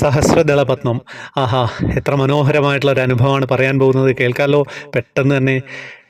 സഹസ്രദളപത്മം. ആഹാ എത്ര മനോഹരമായിട്ടുള്ള ഒരു അനുഭവമാണ് പറയാൻ പോകുന്നത്. കേൾക്കാമല്ലോ പെട്ടെന്ന് തന്നെ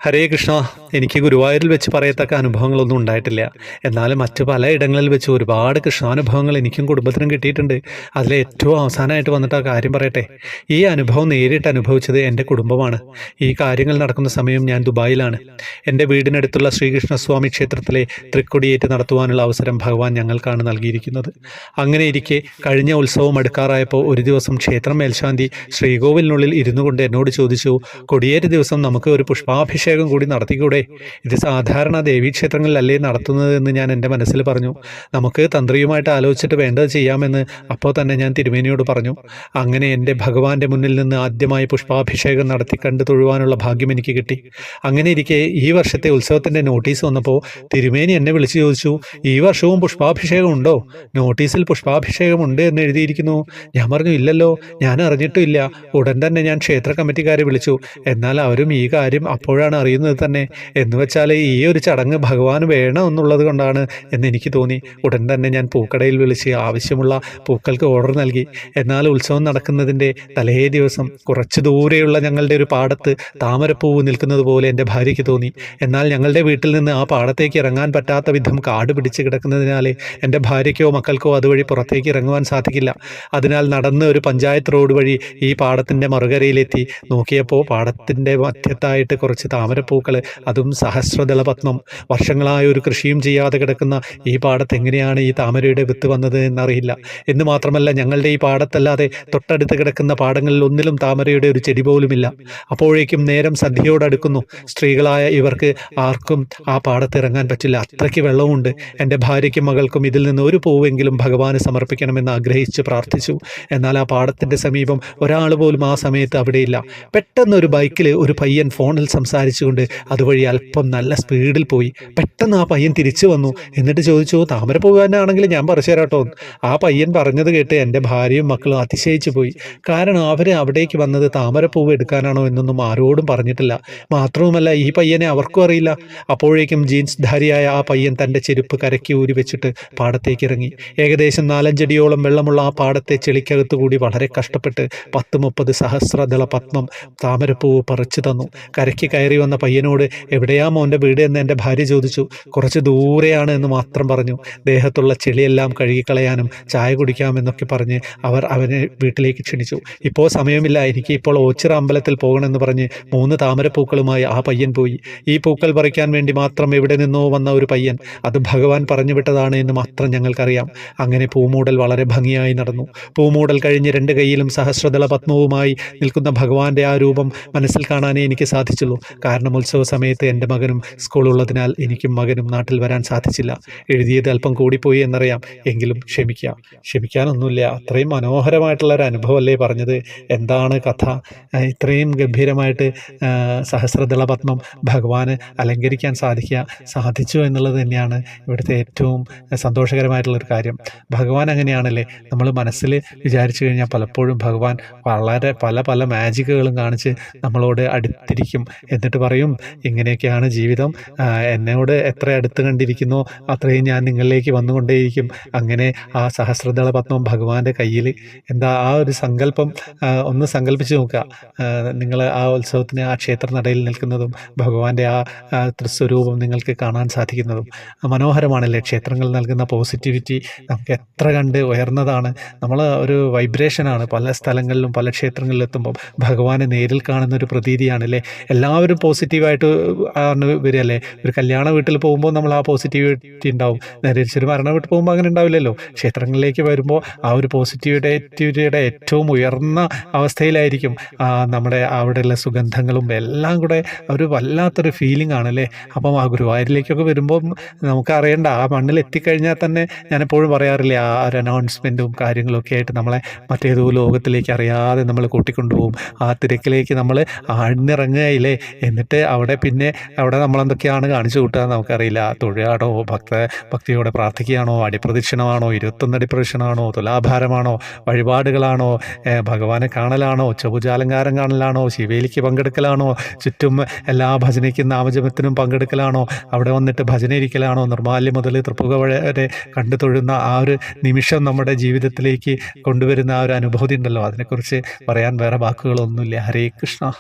ഹരേ കൃഷ്ണ എനിക്ക് ഗുരുവായൂരിൽ വെച്ച് പറയത്തക്ക അനുഭവങ്ങളൊന്നും ഉണ്ടായിട്ടില്ല. എന്നാലും മറ്റു പല ഇടങ്ങളിൽ വെച്ച് ഒരുപാട് കൃഷ്ണാനുഭവങ്ങൾ എനിക്കും കുടുംബത്തിനും കിട്ടിയിട്ടുണ്ട്. അതിലെ ഏറ്റവും അവസാനമായിട്ട് വന്നിട്ട് ആ കാര്യം പറയട്ടെ. ഈ അനുഭവം നേരിട്ട് അനുഭവിച്ചത് എന്റെ കുടുംബമാണ്. ഈ കാര്യങ്ങൾ നടക്കുന്ന സമയം ഞാൻ ദുബായിലാണ്. എന്റെ വീടിനടുത്തുള്ള ശ്രീകൃഷ്ണസ്വാമി ക്ഷേത്രത്തിലെ തൃക്കൊടിയേറ്റ് നടത്തുവാനുള്ള അവസരം ഭഗവാൻ ഞങ്ങൾക്കാണ് നൽകിയിരിക്കുന്നത്. അങ്ങനെ ഇരിക്കെ കഴിഞ്ഞ ഉത്സവം അടുക്കാറായപ്പോൾ ഒരു ദിവസം ക്ഷേത്രം മേൽശാന്തി ശ്രീകോവിലിനുള്ളിൽ ഇരുന്നു കൊണ്ട് എന്നോട് ചോദിച്ചു കൊടിയേറ്റ് ദിവസം നമുക്ക് ഒരു പുഷ്പാഭിഷേകം കൂടി നടത്തിക്കൂടെ? ഇത് സാധാരണ ദേവീക്ഷേത്രങ്ങളിലല്ലേ നടത്തുന്നത് എന്ന് ഞാൻ എന്റെ മനസ്സിൽ പറഞ്ഞു. നമുക്ക് തന്ത്രിയുമായിട്ട് ആലോചിച്ചിട്ട് വേണ്ടത് ചെയ്യാമെന്ന് അപ്പോൾ തന്നെ ഞാൻ തിരുമേനിയോട് പറഞ്ഞു. അങ്ങനെ എന്റെ ഭഗവാന്റെ മുന്നിൽ നിന്ന് ആദ്യമായി പുഷ്പാഭിഷേകം നടത്തി കണ്ടു തൊഴുവാനുള്ള ഭാഗ്യം എനിക്ക് കിട്ടി. അങ്ങനെ ഇരിക്കെ ഈ വർഷത്തെ ഉത്സവത്തിന്റെ നോട്ടീസ് വന്നപ്പോൾ തിരുമേനി എന്നെ വിളിച്ചു ചോദിച്ചു ഈ വർഷവും പുഷ്പാഭിഷേകം ഉണ്ടോ? നോട്ടീസിൽ പുഷ്പാഭിഷേകം ഉണ്ട് എന്ന് എഴുതിയിരിക്കുന്നു. ഞാൻ പറഞ്ഞു ഇല്ലല്ലോ ഞാൻ അറിഞ്ഞിട്ടില്ല ഉടൻ തന്നെ ഞാൻ ക്ഷേത്ര കമ്മിറ്റിക്കാരെ വിളിച്ചു. എന്നാൽ അവരും ഈ കാര്യം അപ്പോഴാണ് അറിയുന്നത് തന്നെ. എന്ന് വെച്ചാൽ ഈ ഒരു ചടങ്ങ് ഭഗവാൻ വേണം എന്നുള്ളത് കൊണ്ടാണ് എന്ന് എനിക്ക് തോന്നി. ഉടൻ തന്നെ ഞാൻ പൂക്കടയിൽ വിളിച്ച് ആവശ്യമുള്ള പൂക്കൾക്ക് ഓർഡർ നൽകി. എന്നാൽ ഉത്സവം നടക്കുന്നതിന്റെ തലേ ദിവസം കുറച്ച് ദൂരെയുള്ള ഞങ്ങളുടെ ഒരു പാടത്ത് താമരപ്പൂവ് നിൽക്കുന്നത് പോലെ എന്റെ ഭാര്യയ്ക്ക് തോന്നി. എന്നാൽ ഞങ്ങളുടെ വീട്ടിൽ നിന്ന് ആ പാടത്തേക്ക് ഇറങ്ങാൻ പറ്റാത്ത വിധം കാട് പിടിച്ച് കിടക്കുന്നതിനാൽ എന്റെ ഭാര്യയ്ക്കോ മക്കൾക്കോ അതുവഴി പുറത്തേക്ക് ഇറങ്ങുവാൻ സാധിക്കില്ല. അതിനാൽ നടന്ന് ഒരു പഞ്ചായത്ത് റോഡ് വഴി ഈ പാടത്തിന്റെ മറുകരയിലെത്തി. നോക്കിയപ്പോൾ പാടത്തിന്റെ മധ്യത്തായിട്ട് കുറച്ച് താമരപ്പൂക്കൾ അതും സഹസ്രദള പത്മം വർഷങ്ങളായ ഒരു കൃഷിയും ചെയ്യാതെ കിടക്കുന്ന ഈ പാടത്ത് എങ്ങനെയാണ് ഈ താമരയുടെ വിത്ത് വന്നത് എന്നറിയില്ല. എന്ന് മാത്രമല്ല ഞങ്ങളുടെ ഈ പാടത്തല്ലാതെ തൊട്ടടുത്ത് കിടക്കുന്ന പാടങ്ങളിൽ ഒന്നിലും താമരയുടെ ഒരു ചെടി പോലുമില്ല. അപ്പോഴേക്കും നേരം സന്ധ്യയോടടുക്കുന്നു സ്ത്രീകളായ ഇവർക്ക് ആർക്കും ആ പാടത്ത് ഇറങ്ങാൻ പറ്റില്ല. അത്രയ്ക്ക് വെള്ളമുണ്ട് എന്റെ ഭാര്യയ്ക്കും മകൾക്കും ഇതിൽ നിന്ന് ഒരു പൂവെങ്കിലും ഭഗവാന് സമർപ്പിക്കണമെന്ന് ആഗ്രഹിച്ച് പ്രാർത്ഥിച്ചു. എന്നാൽ ആ പാടത്തിന്റെ സമീപം ഒരാൾ പോലും ആ സമയത്ത് അവിടെയില്ല. പെട്ടെന്ന് ഒരു ബൈക്കിൽ ഒരു പയ്യൻ ഫോണിൽ സംസാരിച്ചുകൊണ്ട് അതുവഴി അല്പം നല്ല സ്പീഡിൽ പോയി. പെട്ടെന്ന് ആ പയ്യൻ തിരിച്ചു വന്നു. എന്നിട്ട് ചോദിച്ചു താമര പോകാനാണെങ്കിൽ ഞാൻ പറിച്ചു തരാട്ടോ. ആ പയ്യൻ പറഞ്ഞത് കേട്ട് എന്റെ ഭാര്യയും മക്കളും അതിശയിച്ചു പോയി. കാരണം അവർ അവിടേക്ക് വന്നത് താമരപ്പൂവ് എടുക്കാനാണോ എന്നൊന്നും ആരോടും പറഞ്ഞിട്ടില്ല. മാത്രവുമല്ല ഈ പയ്യനെ അവർക്കും അറിയില്ല. അപ്പോഴേക്കും ജീൻസ് ധാരിയായ ആ പയ്യൻ തന്റെ ചെരുപ്പ് കരക്കി ഊരി വെച്ചിട്ട് പാടത്തേക്ക് ഇറങ്ങി. ഏകദേശം നാലഞ്ചടിയോളം വെള്ളമുള്ള ആ പാടത്തെ ചെളിക്കകത്ത് കൂടി വളരെ കഷ്ടപ്പെട്ട് പത്ത് മുപ്പത് സഹസ്രദള പത്മം താമരപ്പൂവ് പറിച്ചു തന്നു. കരയ്ക്ക് കയറി വന്ന പയ്യനോട് എവിടെയാ മോന്റെ വീട്? എന്ന് എന്റെ ഭാര്യ ചോദിച്ചു. കുറച്ച് ദൂരെയാണ് എന്ന് മാത്രം പറഞ്ഞു. ദേഹത്തുള്ള ചെളിയെല്ലാം കഴുകിക്കളയാനും ചായ കുടിക്കാമെന്നൊക്കെ പറഞ്ഞ് അവർ അവനെ വീട്ടിലേക്ക് ക്ഷണിച്ചു. ഇപ്പോൾ സമയമില്ല. എനിക്ക് ഇപ്പോൾ ഓച്ചിറ അമ്പലത്തിൽ പോകണമെന്ന് പറഞ്ഞ് മൂന്ന് താമരപ്പൂക്കളുമായി ആ പയ്യൻ പോയി. ഈ പൂക്കൾ പറിക്കാൻ വേണ്ടി മാത്രം എവിടെ നിന്നോ വന്ന ഒരു പയ്യൻ. അത് ഭഗവാൻ പറഞ്ഞു വിട്ടതാണ് എന്ന് മാത്രം ഞങ്ങൾക്കറിയാം. അങ്ങനെ പൂമൂടൽ വളരെ ഭംഗിയായി നടന്നു. പൂമൂടൽ കഴിഞ്ഞ് രണ്ട് കൈയിലും സഹസ്രദള പത്മവുമായി നിൽക്കുന്ന ഭഗവാന്റെ ആ രൂപം മനസ്സിൽ കാണാനേ എനിക്ക് സാധിച്ചുള്ളൂ. കാരണം ഉത്സവ സമയത്ത് എന്റെ മകനും സ്കൂളുള്ളതിനാൽ എനിക്കും മകനും നാട്ടിൽ വരാൻ സാധിച്ചില്ല. എഴുതിയത് അല്പം കൂടിപ്പോയി എന്നറിയാം. എങ്കിലും ക്ഷമിക്കാം. ക്ഷമിക്കാനൊന്നുമില്ല. അത്രയും മനോഹരമായിട്ടുള്ള ഒരു അനുഭവമല്ലേ പറഞ്ഞത്? എന്താണ് കഥ? ഇത്രയും ഗംഭീരമായിട്ട് സഹസ്രദള പത്മം ഭഗവാന് അലങ്കരിക്കാൻ സാധിക്കുക സാധിച്ചു എന്നുള്ളത് തന്നെയാണ് ഇവിടുത്തെ ഏറ്റവും സന്തോഷകരമായിട്ടുള്ളൊരു കാര്യം. ഭഗവാൻ അങ്ങനെയാണല്ലേ? നമ്മൾ മനസ്സിൽ വിചാരിച്ചു കഴിഞ്ഞാൽ പലപ്പോഴും ഭഗവാൻ വളരെ പല പല മാജിക്കുകളും കാണിച്ച് നമ്മളോട് അടുത്തിരിക്കും. എന്നിട്ട് പറയും ഇങ്ങനെയൊക്കെയാണ് ജീവിതം. എന്നോട് എത്ര അടുത്ത് കണ്ടിരിക്കുന്നോ അത്രയും ഞാൻ നിങ്ങളിലേക്ക് വന്നുകൊണ്ടേയിരിക്കും. അങ്ങനെ ആ സഹസ്രദള പത്മം ഭഗവാന്റെ കയ്യിൽ എന്താ ആ ഒരു സങ്കല്പം ഒന്ന് സങ്കല്പിച്ച് നോക്കുക. നിങ്ങൾ ആ ഉത്സവത്തിന് ആ ക്ഷേത്ര നടയിൽ നിൽക്കുന്നതും ഭഗവാന്റെ ആ ത്രിസ്വരൂപം നിങ്ങൾക്ക് കാണാൻ സാധിക്കുന്നതും മനോഹരമാണല്ലേ? ക്ഷേത്രങ്ങൾ നൽകുന്ന പോസിറ്റിവിറ്റി നമുക്ക് എത്ര കണ്ട് ഉയർന്നതാണ്. നമ്മൾ ഒരു വൈബ്രേഷനാണ്. പല സ്ഥലങ്ങളിലും പല ക്ഷേത്രങ്ങളിലും എത്തുമ്പോൾ ഭഗവാനെ നേരിൽ കാണുന്ന ഒരു പ്രതീതിയാണല്ലേ? എല്ലാവരും പോസിറ്റീവായിട്ട് ആണ് വരികയല്ലേ? ഒരു കല്യാണ വീട്ടിൽ പോകുമ്പോൾ നമ്മൾ ആ പോസിറ്റിവിറ്റി ഉണ്ടാവും. നേരെ ഒരു മരണ വീട്ടിൽ പോകുമ്പോൾ അങ്ങനെ ഉണ്ടാവില്ലല്ലോ. ക്ഷേത്രങ്ങളിലേക്ക് വരുമ്പോൾ ആ ഒരു പോസിറ്റിവിറ്റിയുടെ ഏറ്റവും ഉയർന്ന അവസ്ഥയിലായിരിക്കും. നമ്മുടെ അവിടെയുള്ള സുഗന്ധങ്ങളും എല്ലാം കൂടെ ഒരു വല്ലാത്തൊരു ഫീലിംഗ് ആണല്ലേ? അപ്പം ആ ഗുരുവായൂരിലേക്കൊക്കെ വരുമ്പോൾ നമുക്ക് അറിയണ്ട ആ മണ്ണിൽ എത്തിക്കഴിഞ്ഞാൽ തന്നെ ഞാൻ എപ്പോഴും പറയാറില്ലേ ആ ഒരു അനൗൺസ്മെന്റും കാര്യങ്ങളൊക്കെ ആയിട്ട് നമ്മളെ മറ്റേതോ ലോകത്തിലേക്ക് അറിയാതെ നമ്മൾ കൂട്ടിക്കൊണ്ടുപോകും. ആ തിരക്കിലേക്ക് നമ്മൾ ആഴ്ന്നിറങ്ങുകയില്ലേ? എന്നിട്ട് അവിടെ പിന്നെ അവിടെ നമ്മൾ എന്തൊക്കെയാണ് കാണിച്ചു കൂട്ടുക നമുക്കറിയില്ല. തൊഴിലാണോ ഭക്ത ഭക്തിയോടെ പ്രാർത്ഥിക്കുകയാണോ അടിപ്രദക്ഷിണമാണോ ഇരുപത്തൊന്ന് അടിപ്രദക്ഷിണമാണോ തുലാഭാരമാണോ വഴിപാടുകളാണോ ഭഗവാനെ കാണലാണോ ഉച്ചപൂജാലങ്കാരം കാണലാണോ ശിവേലിക്ക് പങ്കെടുക്കലാണോ ചുറ്റും എല്ലാ ഭജനയ്ക്കും നാമജപത്തിനും പങ്കെടുക്കലാണോ അവിടെ വന്നിട്ട് ഭജന ഇരിക്കലാണോ നിർമാല്യം മുതൽ തൃപ്പുക വരെ കണ്ടു തൊഴുന്ന ആ ഒരു നിമിഷം നമ്മുടെ ജീവിതത്തിലേക്ക് കൊണ്ടുവരുന്ന ആ ഒരു അനുഭൂതി ഉണ്ടല്ലോ. അതിനെക്കുറിച്ച് പറയാൻ വേറെ വാക്കുകളൊന്നുമില്ല. ഹരേ കൃഷ്ണ.